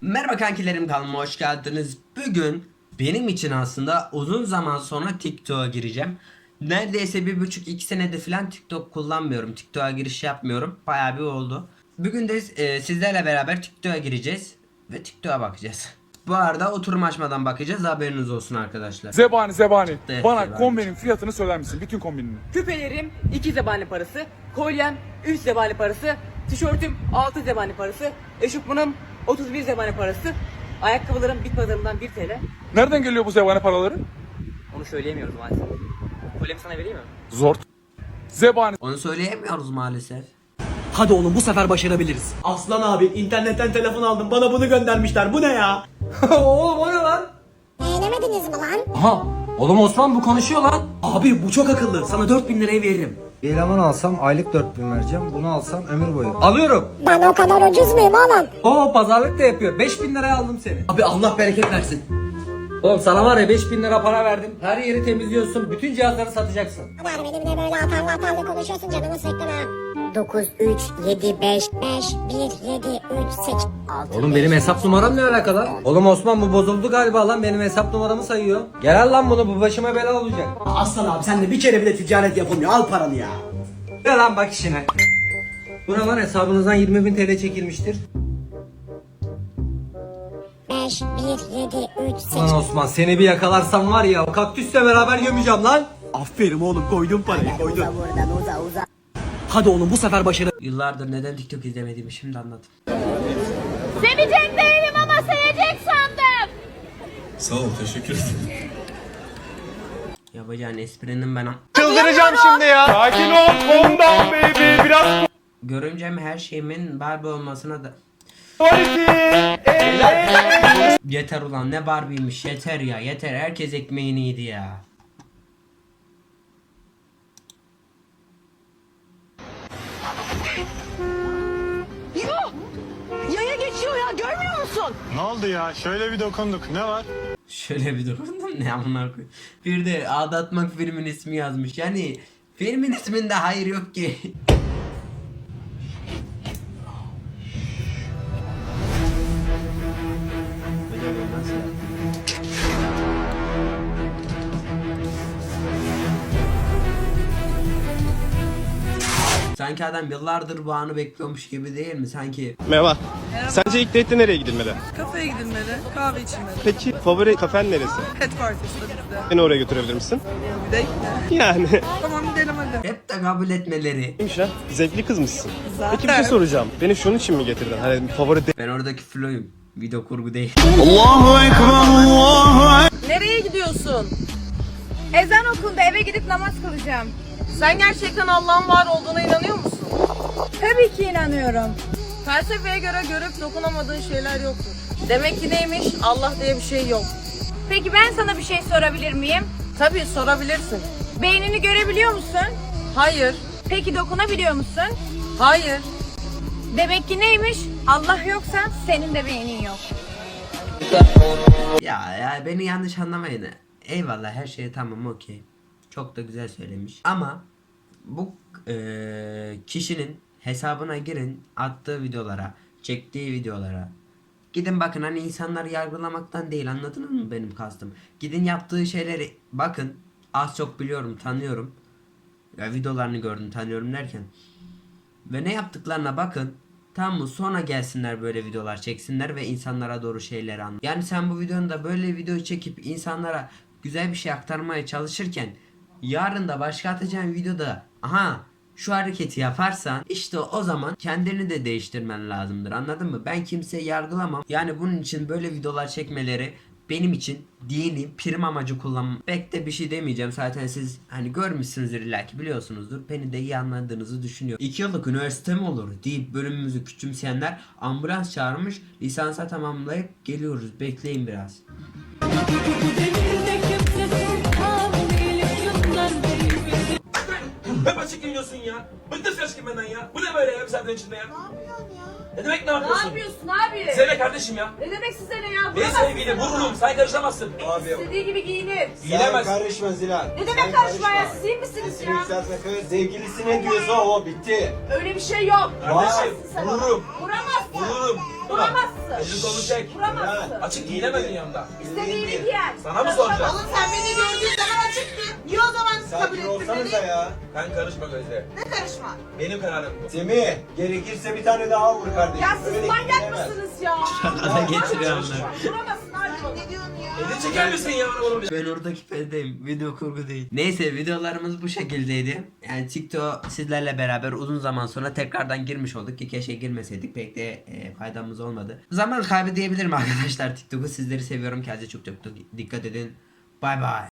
Merhaba kankilerim kanalıma hoş geldiniz. Bugün benim için aslında uzun zaman sonra TikTok'a gireceğim. Neredeyse bir buçuk iki senedir falan TikTok kullanmıyorum. TikTok'a giriş yapmıyorum. Bayağı bir oldu. Bugün de e, sizlerle beraber TikTok'a gireceğiz ve TikTok'a bakacağız. Bu arada oturum açmadan bakacağız haberiniz olsun arkadaşlar. Zebani zebani. Evet, Bana zebani. kombinin fiyatını söyler misin? Bütün kombinini. Küpelerim 2 zebani parası, kolyem 3 zebani parası, tişörtüm 6 zebani parası, eşofmanım 31 zebani parası, ayakkabılarım bit pazarından 1 TL. Nereden geliyor bu zebani paraları? Onu söyleyemiyoruz maalesef. Kolyemi sana vereyim mi? Zor. Zebani Onu söyleyemiyoruz maalesef. Hadi oğlum bu sefer başarabiliriz. Aslan abi internetten telefon aldım bana bunu göndermişler bu ne ya? oğlum o ne lan? Beğenemediniz mi lan? Aha oğlum Osman bu konuşuyor lan. Abi bu çok akıllı sana 4000 liraya veririm. Bir eleman alsam aylık 4000 vereceğim. Bunu alsam ömür boyu. Alıyorum. Ben o kadar ucuz muyum oğlum? Oo pazarlık da yapıyor. 5000 liraya aldım seni. Abi Allah bereket versin. Oğlum sana var ya 5000 lira para verdim. Her yeri temizliyorsun. Bütün cihazları satacaksın. Hadi benimle böyle atarlı atarlı konuşuyorsun canımı sıktın ha. 9, 3, 7, 5, 5, 1, 7, 3, 8, 6, Oğlum benim hesap numaram ne alakalı? Oğlum Osman bu bozuldu galiba lan. Benim hesap numaramı sayıyor. Gel al lan bunu bu başıma bela olacak. Aslan abi sen de bir kere bile ticaret yapamıyor al paranı ya. Ne lan bak işine. Buna lan hesabınızdan 20 bin TL çekilmiştir. 5, 1, 7, 3, 8. Lan Osman seni bir yakalarsam var ya o kaktüsle beraber gömeceğim lan. Aferin oğlum koydum parayı koydum. Buradan uza uza. Hadi oğlum bu sefer başarı. Yıllardır neden TikTok izlemediğimi şimdi anladım. Sağ ol, teşekkür ederim. Yapacağın esprinin ben çıldıracağım şimdi ya. Sakin ol. Calm down baby. Biraz Görümcem her şeyimin Barbie olmasına da Yeter ulan ne Barbie'ymiş yeter ya yeter herkes ekmeğini yedi ya. Yaya geçiyor ya görmüyor musun? Ne oldu ya? Şöyle bir dokunduk. Ne var? Şöyle bir durumda ne amına koy. Bir de aldatmak filmin ismi yazmış. Yani filmin isminde hayır yok ki. Sanki adam yıllardır bu anı bekliyormuş gibi değil mi? Sanki Merhaba. Sence ilk date'de nereye gidilmeli? Kafeye gidilmeli, kahve içilmeli. Peki favori kafen neresi? Pet partisi de bizde. Beni oraya götürebilir misin? Bir gitme. Yani. Tamam gidelim hadi. hep de kabul etmeleri. Neymiş ha? Zevkli kız mısın? Zaten. Peki bir şey soracağım. Beni şunun için mi getirdin? Hani favori date Ben oradaki floyum. Video kurgu değil. Nereye gidiyorsun? Ezan okundu eve gidip namaz kılacağım. Sen gerçekten Allah'ın var olduğuna inanıyor musun? Tabii ki inanıyorum. Felsefeye göre görüp dokunamadığın şeyler yoktur. Demek ki neymiş? Allah diye bir şey yok. Peki ben sana bir şey sorabilir miyim? Tabii sorabilirsin. Beynini görebiliyor musun? Hayır. Peki dokunabiliyor musun? Hayır. Demek ki neymiş? Allah yoksa senin de beynin yok. Ya ya beni yanlış anlamayın. Eyvallah her şey tamam okey. Çok da güzel söylemiş. Ama bu eee, kişinin hesabına girin attığı videolara, çektiği videolara. Gidin bakın hani insanları yargılamaktan değil anladınız mı benim kastım. Gidin yaptığı şeyleri bakın. Az çok biliyorum tanıyorum. Ya videolarını gördüm tanıyorum derken. Ve ne yaptıklarına bakın. Tamam mı? Sonra gelsinler böyle videolar çeksinler ve insanlara doğru şeyleri anlat. Yani sen bu videonda böyle video çekip insanlara güzel bir şey aktarmaya çalışırken yarın da başka atacağın videoda aha şu hareketi yaparsan işte o zaman kendini de değiştirmen lazımdır anladın mı? Ben kimseyi yargılamam. Yani bunun için böyle videolar çekmeleri benim için dini prim amacı kullanmam. Pek de bir şey demeyeceğim. Zaten siz hani görmüşsünüzdür illa ki biliyorsunuzdur. Beni de iyi anladığınızı düşünüyorum. 2 yıllık üniversite mi olur deyip bölümümüzü küçümseyenler ambulans çağırmış. Lisansa tamamlayıp geliyoruz. Bekleyin biraz. Hep açık geliyorsun ya. Bıktım şaşkın benden ya. Bu ne böyle ya bir içinde ya? Ne yapıyorsun ya? Ne demek ne yapıyorsun? yapıyorsun abi? Sevme kardeşim ya. Ne demek size ne ya? Ben sevgiyle vururum sen karışamazsın. İstediği gibi giyinir. Giyilemez. Karışma Zilan. Ne demek karışma ya? Siz iyi misiniz ya? Yükseltme kız. Sevgilisi ne diyorsa o bitti. Öyle bir şey yok. Kardeşim vururum. Vuramaz. Vuramazsın. Vuramazsın. Elini kolu çek. Vuramazsın. Açık giyinemedin yanında. İstediğini giyer. Sana mı soracağım? Oğlum sen beni gördüğün zaman açıktın. Kabul ettin beni? ya. Sen karışma Gözde. Ne karışma? Benim kararım bu. Semih gerekirse bir tane daha vur kardeşim. Ya siz manyak mısınız ya? Şakada getiriyor onları. Vuramazsın hadi. Ne diyorsun ya? Elini çeker misin ya oğlum? Ben oradaki perdeyim. Video kurgu değil. Neyse videolarımız bu şekildeydi. Yani TikTok sizlerle beraber uzun zaman sonra tekrardan girmiş olduk ki keşke girmeseydik. Pek de e, faydamız olmadı. Zaman kaybı diyebilirim arkadaşlar TikTok'u. Sizleri seviyorum. Kendinize çok çok dikkat edin. Bay bay.